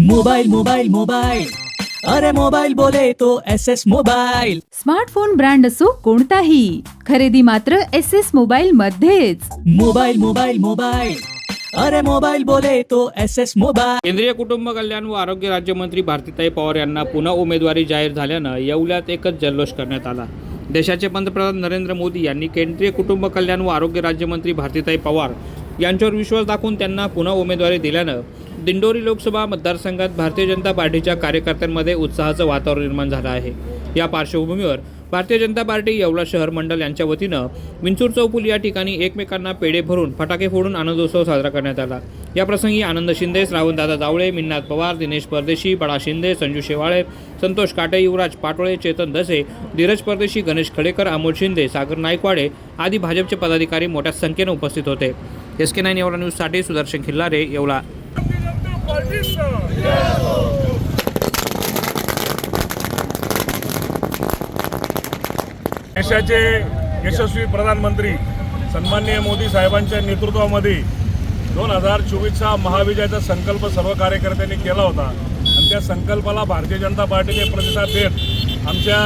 Mobile mobile mobile. अरे mobile बोले तो S S mobile. Smartphone brand असो कोणताही. खरेदी मात्र एस एस मोबाईल मध्येच. Mobile mobile mobile. अरे मोबाईल बोले तो एस एस मोबाईल. केंद्रीय कुटुंब कल्याण व आरोग्य राज्यमंत्री भारतीताई पवार यांना पुन्हा उमेदवारी जाहीर झाल्यानं येवल्यात एकच जल्लोष करण्यात आला. देशाचे पंतप्रधान नरेंद्र मोदी यांनी केंद्रीय कुटुंब कल्याण व आरोग्य राज्यमंत्री भारतीताई पवार यांच्यावर विश्वास दाखवून त्यांना पुन्हा उमेदवारी दिल्यानं दिंडोरी लोकसभा मतदारसंघात भारतीय जनता पार्टीच्या कार्यकर्त्यांमध्ये उत्साहाचं वातावरण निर्माण झालं आहे. या पार्श्वभूमीवर भारतीय जनता पार्टी येवला शहर मंडळ यांच्या वतीनं विंचूर चौपुल या ठिकाणी एकमेकांना पेढे भरून फटाके फोडून आनंदोत्सव साजरा करण्यात आला. या प्रसंगी आनंद शिंदे श्रावणदादा जावळे मिन्नाथ पवार दिनेश परदेशी बडा शिंदे संजू शेवाळे संतोष काटे युवराज पाटोळे चेतन दसे धीरज परदेशी गणेश खडेकर अमोल शिंदे सागर नायकवाडे आदी भाजपचे पदाधिकारी मोठ्या संख्येनं उपस्थित होते. एस के नाईन येवला न्यूजसाठी सुदर्शन खिल्लारे येवला. देशाचे यशस्वी प्रधानमंत्री सन्माननीय मोदी साहेबांच्या नेतृत्वामध्ये दोन हजार चोवीसचा महाविजयाचा संकल्प सर्व कार्यकर्त्यांनी केला होता. आणि त्या संकल्पाला भारतीय जनता पार्टीने प्रतिसाद देत आमच्या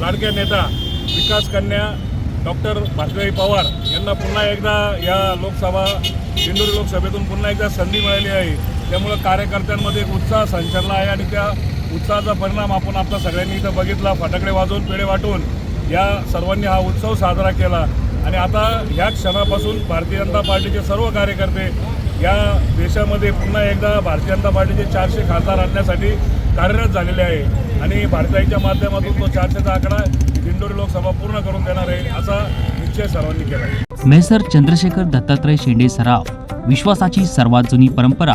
लाडक्या नेता विकास कन्या डॉक्टर भारतीताई पवार यांना पुन्हा एकदा या लोकसभा दिंडोरी लोकसभेतून पुन्हा एकदा संधी मिळाली आहे. त्यामुळं कार्यकर्त्यांमध्ये एक उत्साह संचरला आहे आणि त्या उत्साहाचा परिणाम आपण आपल्या सगळ्यांनी इथं बघितला. फटाकडे वाजवून पेढे वाटून या सर्वांनी हा उत्सव साजरा केला. आणि आता ह्या क्षणापासून भारतीय जनता पार्टीचे सर्व कार्यकर्ते या देशामध्ये पुन्हा एकदा भारतीय जनता पार्टीचे चारशे खासदार आणण्यासाठी कार्यरत झालेले आहे. आणि भारताच्या माध्यमातून तो चारशेचा आकडा दिंडोरी लोकसभा पूर्ण करून देणार आहे असा निश्चय सर्वांनी केला आहे. मेसर चंद्रशेखर दत्तात्रय शेंडे सराव विश्वासाची सर्वात जुनी परंपरा